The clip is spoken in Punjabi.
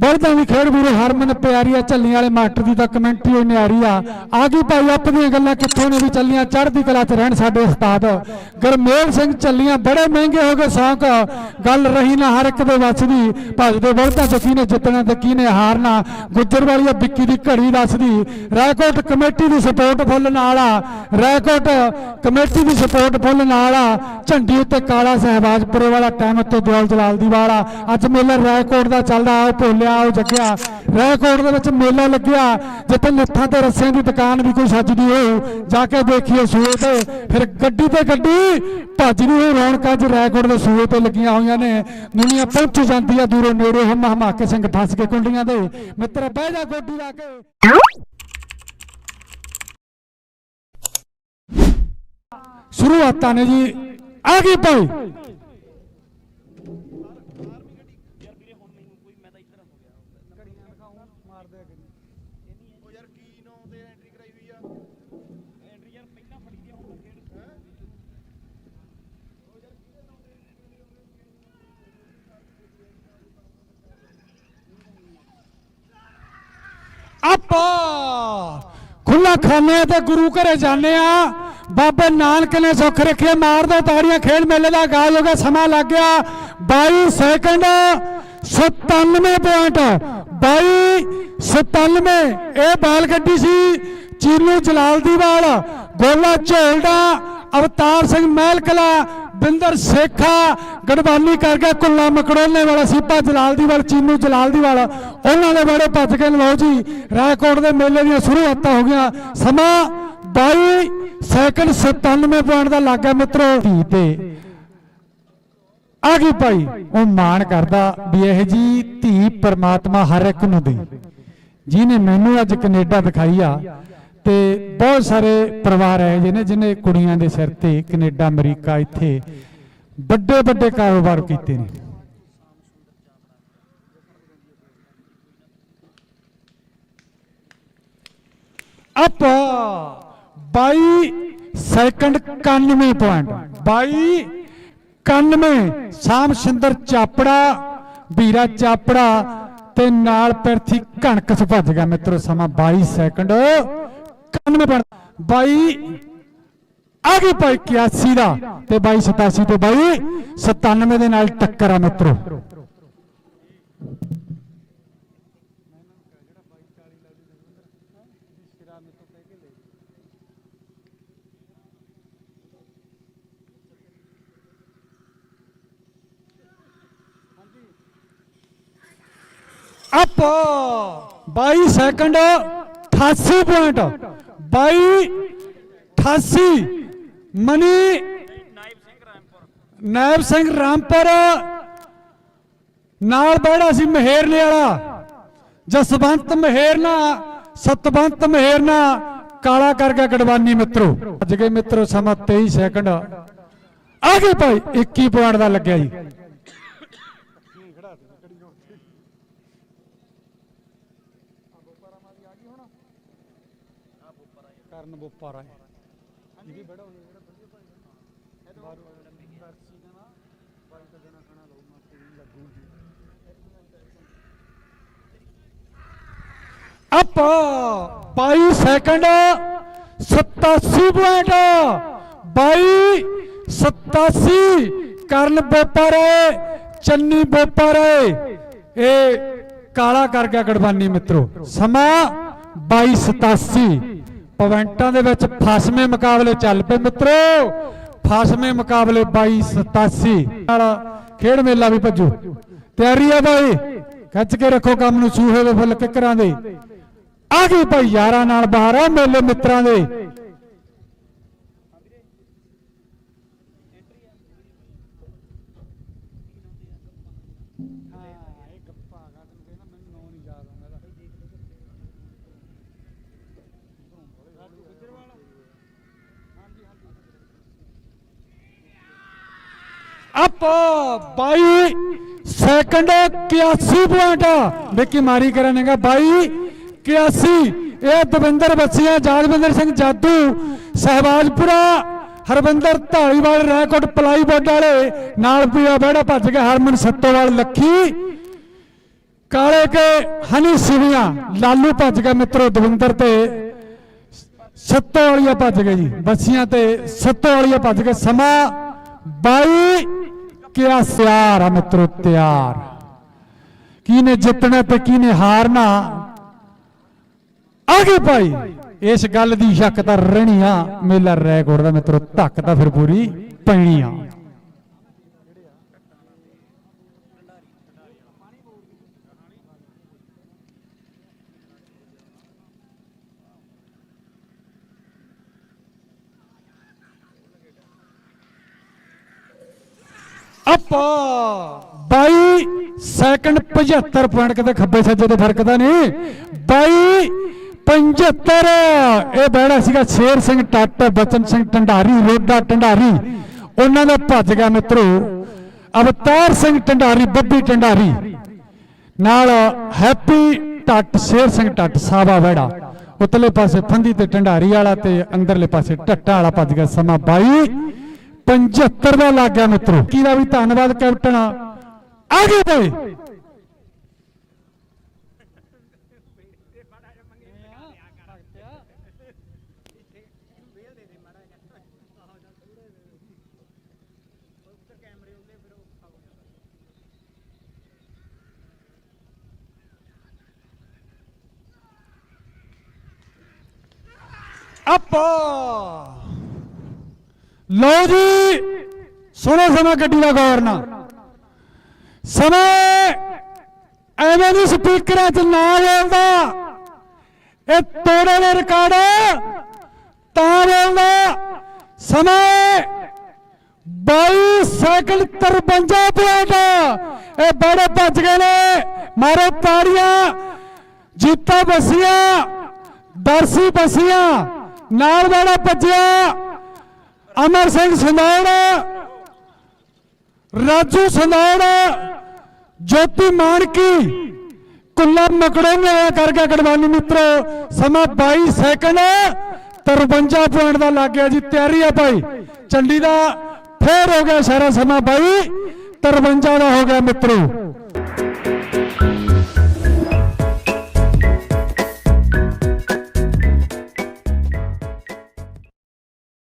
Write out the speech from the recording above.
ਬਲਦਾਂ ਦੀ ਖੇਡ ਵੀਰੇ, ਹਰਮਨ ਪਿਆਰੀ ਆ ਝੱਲੀਆਂ ਵਾਲੇ ਮਾਸਟਰ ਦੀ ਤਾਂ ਕਮੈਂਟਰੀ ਉਹ ਨਿਆਰੀ ਆ। ਆ ਗਈ ਭਾਈ, ਆਪਣੀਆਂ ਗੱਲਾਂ ਕਿੱਥੋਂ ਨੇ ਵੀ ਚੱਲੀਆਂ? ਚੜ੍ਹਦੀ ਕਲਾ 'ਚ ਰਹਿਣ ਸਾਡੇ ਉਸਤਾਦ। ਗਰਮੇਲ ਸਿੰਘ ਝੱਲੀਆਂ ਬੜੇ ਮਹਿੰਗੇ ਹੋ ਗਏ ਸੌਂਕ। ਗੱਲ ਰਹੀ ਨਾ ਹਰ ਇੱਕ ਦੇ ਵੱਸ ਦੀ। ਭੱਜਦੇ ਬਲਦਾਂ ਚ ਕਿਹਨੇ ਜਿੱਤਣਾ ਤੇ ਕਿਹਨੇ ਹਾਰਨਾ? ਗੁੱਜਰ ਵਾਲੀ ਆ ਵਿੱਕੀ ਦੀ ਘੜੀ ਦੱਸਦੀ ਰੈਕੋਟ ਕਮੇਟੀ ਦੀ ਸਪੋਰਟ ਫੁੱਲ ਨਾਲ ਆ। ਰੈਕੋਟ ਕਮੇਟੀ ਦੀ ਸਪੋਰਟ ਫੁੱਲ ਨਾਲ ਆ। ਝੰਡੀ ਉੱਤੇ ਕਾਲਾ ਸਹਿਬਾਜਪੁਰੇ ਵਾਲਾ ਟਾਈਮ ਉੱਤੇ ਦਿਓਲ ਜਲਾਲ ਦੀ ਵਾਲਾ ਅੱਜ ਮੇਲਾ ਰੈਕੋਟ ਦਾ ਚੱਲਦਾ ਆ ਭੋਲਿਆ ਆਓ ਜੱਗਿਆ। ਰੈਕੋਰਡ ਦੇ ਵਿੱਚ ਮੇਲਾ ਲੱਗਿਆ। ਜਿੱਥੇ ਲੱਥਾਂ ਤੇ ਰੱਸਿਆਂ ਦੀ ਦੁਕਾਨ ਵੀ ਕੋਈ ਸੱਜਦੀ ਹੋ ਜਾ ਕੇ ਦੇਖੀਏ ਸੂਏ ਤੇ। ਫਿਰ ਗੱਡੀ ਤੇ ਗੱਡੀ ਭੱਜਦੀ ਹੋਈ ਰੌਣਕਾਂ 'ਚ ਰੈਕੋਰਡ ਦੇ ਸੂਏ ਤੇ ਲੱਗੀਆਂ ਹੋਈਆਂ ਨੇ। ਦੁਨੀਆ ਪਹੁੰਚ ਜਾਂਦੀ ਆ, ਦੂਰੋਂ ਨੇੜੇ ਹਮ ਹਮਾ ਕੇ ਸਿੰਘ ਫਸ ਕੇ ਕੁੰਡੀਆਂ ਦੇ। ਮਿੱਤਰ, ਬਹਿ ਜਾ ਗੋਡੀ ਲਾ ਕੇ। ਸ਼ੁਰੂਆਤਾਂ ਨੇ ਜੀ। ਆ ਗਈ ਭਾਈ ਉਹ ਯਾਰ ਕੀ ਨੌ ਤੇ ਐਂਟਰੀ ਕਰਾਈ ਹੋਈ ਆ ਐਂਟਰੀ ਯਾਰ ਪਹਿਲਾਂ ਫੜੀ ਦੀ ਹੁਣ ਖੇਡ ਹੈ ਆਪਾ ਖੁੱਲਾ ਖਾਨੇ ਤੇ ਗੁਰੂ ਘਰੇ ਜਾਂਦੇ ਆ। ਬਾਬੇ ਨਾਨਕ ਨੇ ਸੁੱਖ ਰੱਖੇ ਮਾਰਦਾ ਤਾੜੀਆਂ, ਖੇਡ ਮੇਲੇ ਦਾ ਆਗਾਜ਼ ਹੋ ਗਿਆ, ਸਮਾਂ ਲੱਗ ਗਿਆ। 22 ਸੈਕਿੰਡ 97 ਪੁਆਇੰਟ 22 97 ਇਹ ਬਾਲ ਗੱਡੀ ਸੀ ਚੀਨੂ ਜਲਾਲ ਦੀ ਵਾਲ ਗੋਲਾ ਝੋਲਦਾ, ਅਵਤਾਰ ਸਿੰਘ ਮਹਿਲ ਕਲਾ ਬਿੰਦਰ ਸੇਖਾ ਗੜਵਾਲੀ ਕਰ ਗਿਆ, ਕੁੱਲਾ ਮਕੜੋਲੇ ਵਾਲਾ ਸੀਪਾ, ਜਲਾਲ ਦੀ ਵਾਲ, ਚੀਨੂ ਜਲਾਲ ਦੀ ਵਾਲ। ਉਹਨਾਂ ਦੇ ਬੜੇ ਭੱਜ ਕੇ ਲਓ ਜੀ, ਰਾਏਕੋਟ ਦੇ ਮੇਲੇ ਦੀਆਂ ਸ਼ੁਰੂਆਤਾਂ ਹੋ ਗਈਆਂ। ਸਮਾਂ 22 ਸੈਕਿੰਡ 97 ਪੁਆਇੰਟ ਦਾ ਲੱਗ ਗਿਆ ਮਿੱਤਰੋ। ਤੇ ਆ ਗਈ ਭਾਈ, ਉਹ ਮਾਣ ਕਰਦਾ ਵੀ ਇਹ ਜੀ ਧੀ ਪਰਮਾਤਮਾ ਹਰ ਇੱਕ ਨੂੰ ਦੇ। ਜਿਹਨੇ ਮੈਨੂੰ ਅੱਜ ਕੈਨੇਡਾ ਦਿਖਾਈ ਆ ਤੇ ਬਹੁਤ ਸਾਰੇ ਪਰਿਵਾਰ ਹੈ ਜਿਹਨੇ ਜਿਹਨੇ ਕੁੜੀਆਂ ਦੇ ਸਿਰ ਤੇ ਕੈਨੇਡਾ, ਅਮਰੀਕਾ ਇੱਥੇ ਵੱਡੇ ਵੱਡੇ ਕਾਰੋਬਾਰ ਕੀਤੇ ਨੇ। ਅਪ 22 ਸੈਕਿੰਡ 91 ਪੁਆਇੰਟ 22 91 ਸ਼ਾਮ ਸਿੰਦਰ ਚਾਪੜਾ, ਵੀਰਾ ਚਾਪੜਾ ਤੇ ਨਾਲ ਪਿਰਥੀ ਕਣਕ ਭੱਜ ਗਿਆ ਮਿੱਤਰੋ, ਸਮਾਂ 22 ਸੈਕਿੰਡ 91 ਬਾਈ, ਆ ਗਈ ਭਾਈ 81 ਦਾ। ਤੇ 22 87 ਤੇ 22 97 ਦੇ ਨਾਲ ਟੱਕਰ ਆ ਮਿੱਤਰੋ। Up 22 second 88 point 22 88 money, Naib Singh Rampur. ਨਾਲ ਬੈੜਾ ਸੀ ਮਹੇਰਨੇ ਵਾਲਾ ਜਸਵੰਤ ਮਹੇਰਨਾ ਸਤਵੰਤ ਮਹੇਰਨਾ ਕਾਲਾ ਕਰ ਗਿਆ ਗੜਵਾਨੀ ਮਿੱਤਰੋ। ਅੱਜ ਗਏ ਮਿੱਤਰੋ ਸਮਾਂ 23 ਸੈਕਿੰਡ ਆ ਗਏ ਭਾਈ 21 ਪੁਆਇੰਟ ਦਾ ਲੱਗਿਆ ਜੀ। ਕਰਨ ਬੋਪਾਰਾ ਇਹ। ਵੀ ਬੜਾ ਹੋਣਾ ਜਿਹੜਾ ਵਧੀਆ ਭਾਈ ਬਾਹਰ ਦਰਸੀ ਦਾ ਨਾ ਬਾਈ ਤੋਂ ਦੇਣਾ ਖਾਣਾ ਲਓ ਮਸਤ ਵੀ ਲੱਗੂਗੀ ਅਪ 22 ਸੈਕਿੰਡ 87 ਪੁਆਇੰਟ 22 87 ਕਰਨ ਬੋਪਾਰੇ ਚੰਨੀ ਬੋਪਾਰੇ ਇਹ ਕਾਲਾ ਕਰ ਗਿਆ ਗੜਵਾਨੀ ਮਿੱਤਰੋ। ਸਮਾਂ 2287 ਪੁਆਇੰਟਾਂ ਦੇ ਵਿੱਚ ਫਸਵੇਂ ਮੁਕਾਬਲੇ ਚੱਲ ਪਏ ਮਿੱਤਰੋ। ਫਸਵੇਂ ਮੁਕਾਬਲੇ 2287 ਨਾਲ ਖੇਡ ਮੇਲਾ ਵੀ ਭੱਜੂ। ਤਿਆਰੀ ਆ ਭਾਈ ਖੱਚ ਕੇ ਰੱਖੋ ਕੰਮ ਨੂੰ, ਸੂਹੇ ਦੇ ਫੁੱਲ ਕਿਕਰਾਂ ਦੇ। ਆ ਗਈ ਭਾਈ ਯਾਰਾਂ ਨਾਲ ਬਾਹਰ ਆ ਮੇਲੇ ਮਿੱਤਰਾਂ ਦੇ। ਅਪ 22 ਸੈਕਿੰਡ 81 ਪੁਆਇੰਟ ਵਿੱਕੀ ਮਾਰੀ ਕਰਨੇਗਾ 22 81 ਇਹ ਦਵਿੰਦਰ ਬੱਸੀਆਂ ਜਾਗਵਿੰਦਰ ਸਿੰਘ ਜਾਦੂ, ਸਹਿਬਾਜਪੁਰਾ, ਹਰਵਿੰਦਰ ਢਾਲੀਵਾਲ, ਰੈਕੋਰਡ ਪਲਾਈਵੁੱਡ ਵਾਲੇ, ਨਾਲ ਪੀਆ ਬਹਿੜਾ ਭੱਜ ਕੇ ਹਰਮਨ ਸੱਤੋਵਾਲ, ਲੱਖੀ। ਕਾਲੇ ਕੇ ਹਨੀ ਸਿਵੀਆਂ, ਲਾਲੂ ਭੱਜ ਗਿਆ ਮਿੱਤਰੋ ਦਵਿੰਦਰ ਤੇ। ਸੱਤੋ ਵਾਲੀਆਂ ਭੱਜ ਗਏ ਜੀ, ਬੱਸੀਆਂ ਤੇ ਸੱਤੋ ਵਾਲੀਆਂ ਭੱਜ ਗਏ। ਸਮਾਂ 22 ਕਿਆ ਸਿਆਰ ਆ ਮਿੱਤਰੋ ਤਿਆਰ? ਕਿਹਨੇ ਜਿੱਤਣਾ ਤੇ ਕਿਹਨੇ ਹਾਰਨਾ? ਆਗੇ ਭਾਈ, ਇਸ ਗੱਲ ਦੀ ਸ਼ੱਕ ਤਾਂ ਰਹਿਣੀ ਆ, ਮੇਲਾ ਰੈਕੋਰਡ ਦਾ ਮਿੱਤਰੋ, ਧੱਕ ਤਾਂ ਫਿਰ ਪੂਰੀ ਪੈਣੀ ਆ। ਆਪਾ 22 ਸੈਕਿੰਡ 75 ਪੁਆਇੰਟ ਕਿਤੇ ਖੱਬੇ ਸੱਜੇ ਤੇ ਫ਼ਰਕ ਤਾਂ ਨਹੀਂ। 22 75 ਇਹ ਬਹਿਣਾ ਸੀਗਾ ਸ਼ੇਰ ਸਿੰਘ ਟੱਟ, ਬਚਨ ਸਿੰਘ ਢੰਡਾਰੀ ਰੋਡਾ ਢੰਡਾਰੀ ਉਹਨਾਂ ਦਾ ਭੱਜ ਗਿਆ ਮਿੱਤਰੋ, ਅਵਤਾਰ ਸਿੰਘ ਢੰਡਾਰੀ ਬੱਬੀ ਢੰਡਾਰੀ ਨਾਲ ਹੈਪੀ ਟੱਟ, ਸ਼ੇਰ ਸਿੰਘ ਟੱਟ ਸਾਵਾ ਬਹਿੜਾ ਉਤਲੇ ਪਾਸੇ ਫੰਦੀ ਤੇ ਢੰਡਾਰੀ ਵਾਲਾ ਤੇ ਅੰਦਰਲੇ ਪਾਸੇ ਟੱਟਾ ਵਾਲਾ ਭੱਜ ਗਿਆ ਸਮਾਂ 22 75 ਦਾ ਲੱਗ ਗਿਆ ਮਿੱਤਰੋ ਕੀ ਦਾ ਵੀ ਧੰਨਵਾਦ ਕੈਪਟਨ ਆਗੇ ਭਾਈ ਆਪਾ ਲਓ ਜੀ, ਸੁਣੋ ਸਮਾਂ ਗੱਡੀ ਦਾ ਗੌਰ ਨਾਲ। ਸਮੇਂ ਐਵੇਂ ਨਹੀਂ ਸਪੀਕਰਾਂ 'ਚ ਨਾ ਬੋਲਦਾ। ਇਹ ਤੋੜੇ ਦੇ ਰਿਕਾਰਡ ਤਾਂ ਬੋਲਦਾ। ਸਮੇਂ 22 ਸੈਕਿੰਡ 53 ਪੁਆਇੰਟ ਇਹ ਬੜੇ ਭੱਜ ਗਏ ਨੇ। ਮਾਰੋ ਤਾੜੀਆਂ। ਜੀਤਾ ਬਸੀਆਂ। ਦਰਸੀ ਬਸੀਆਂ। ਨਾਲ ਵਾਲਾ ਭੱਜਿਆ। ਅਮਰ ਸਿੰਘ ਸੰਧੌੜ ਰਾਜੂ ਸੰਧੌੜ ਜੋਤੀ ਮਾਨਕੀ, ਕੁੱਲਾ ਮਕੜੋਂ ਨੇ ਆਇਆ ਕਰ ਗਿਆ ਗੜਵਾਨੀ ਮਿੱਤਰੋ, ਸਮਾਂ 22 ਸੈਕਿੰਡ 53 ਪੁਆਇੰਟ ਦਾ ਲੱਗ ਗਿਆ ਜੀ, ਤਿਆਰੀ ਆ ਭਾਈ। ਚੰਡੀ ਦਾ ਫੇਰ ਹੋ ਗਿਆ ਸਾਰਾ ਸਮਾਂ 22 53 ਦਾ ਹੋ ਗਿਆ ਮਿੱਤਰੋ।